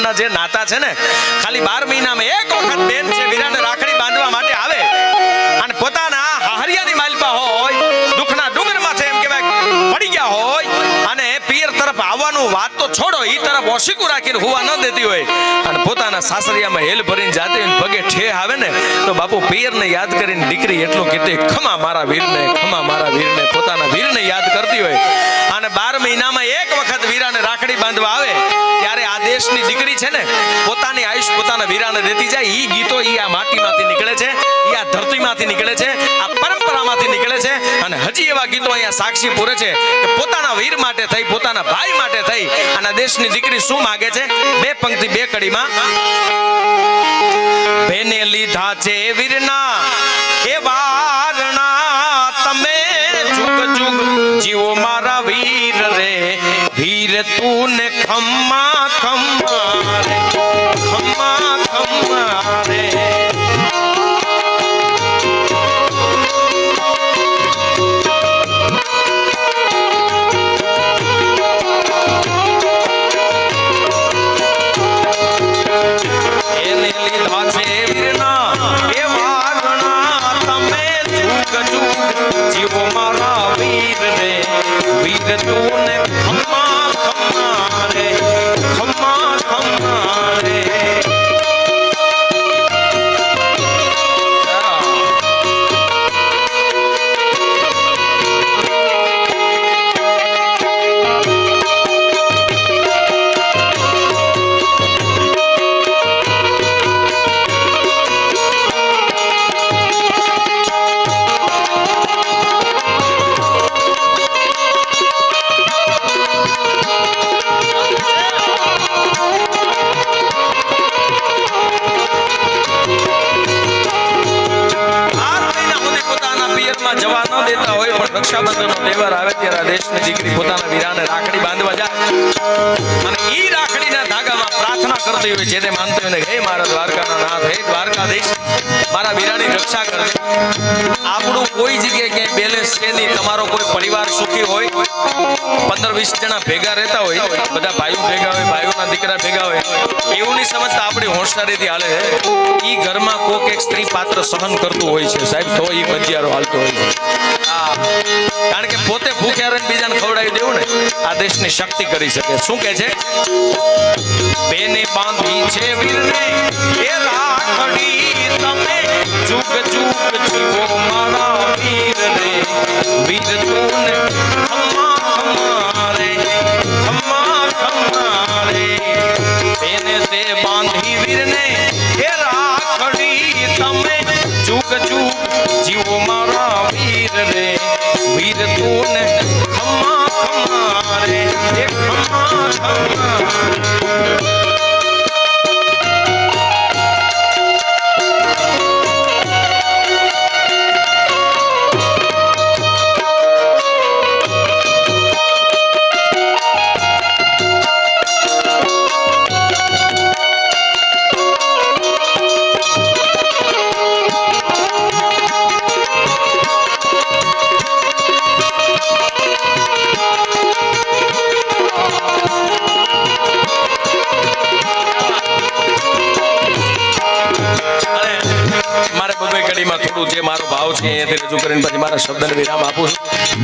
જીવનના જે નાતા છે ને, ખાલી બાર મહિનામાં એક વખત બેન છે વીરાને રાખડી બાંધવા માટે આવે. અને પોતાના હાહરિયાની માલપા હોય, દુઃખના ડુંગરમાંથી એમ કહેવાય, પડી ગયા હોય, અને પિયર તરફ આવવાનું વાત તો છોડો, ઈ તરફ ઓશીકું રાખીને હોવા ન દેતી હોય. અને પોતાના સાસરિયામાં હેલ ભરીને જાતે ને પગે ઠે આવે ને, તો બાપુ પિયરને યાદ કરીને દીકરી એટલું કીધે ખમા મારા વીરને, ખમા મારા વીરને, પોતાના વીરને યાદ કરતી હોય. અને બાર મહિનામાં એક વખત વીરાને રાખડી બાંધવા આવે દેશની દીકરી છે ને, પોતાની આયુષ પોતાના વીરાને દેતી જાય. એ ગીતો એ આ માટીમાંથી નીકળે છે એ આ ધરતીમાંથી નીકળે છે, આ પરંપરામાંથી નીકળે છે, અને હજી એવા ગીતો અહીંયા સાક્ષી પૂરે છે કે પોતાના વીર માટે થઈ, પોતાના ભાઈ માટે થઈ અને દેશની દીકરી શું માગે છે? બે પંક્તિ, બે કડીમાં. બેને લીધા છે વીરના, એ વારણા તમે જુગ જુગ જીવો વીર પણ રક્ષાબંધનનો તહેવાર આવે ત્યારે આ દેશની દીકરી પોતાના વીરાને રાખડી બાંધવા જાય. અને એ રાખડીના ધાગામાં પ્રાર્થના કરતી હોય જેને માનતી હોય હે મારા દ્વારકાના નાથ, હે દ્વારકાધીશ, મારા વીરાની રક્ષા કરજે. આપણું કોઈ જગ્યાએ ક્યાંય બેલેન્સ છે નહીં. તમારો કોઈ પરિવાર સુખી હોય, પંદર વીસ જણા ભેગા રહેતા હોય, બધા ભાઈઓ ભેગા હોય, ભાઈઓના દીકરા ભેગા હોય એવું નહીં સમજતા આપણી હોશિયારીથી હાલે છે. એ ઘરમાં કોક એક સ્ત્રી પાત્ર સહન કરતું હોય છે સાહેબ, તો એ મજિયારો હાલતો હોય છે. કારણ કે પોતે ભૂખ્યા રહીને બીજાને ખવડાવી દેવું ને, આ દેશની શક્તિ કરી શકે. શું કે છે? બેને બાંધી છે વીરને, એ રાખડી તમે જુગ જુગ જીવો મારા વીરને. વીર તું હું જે મારો ભાવ છે એથી રજૂ કરીને પછી મારા શબ્દને વિરામ આપું છું.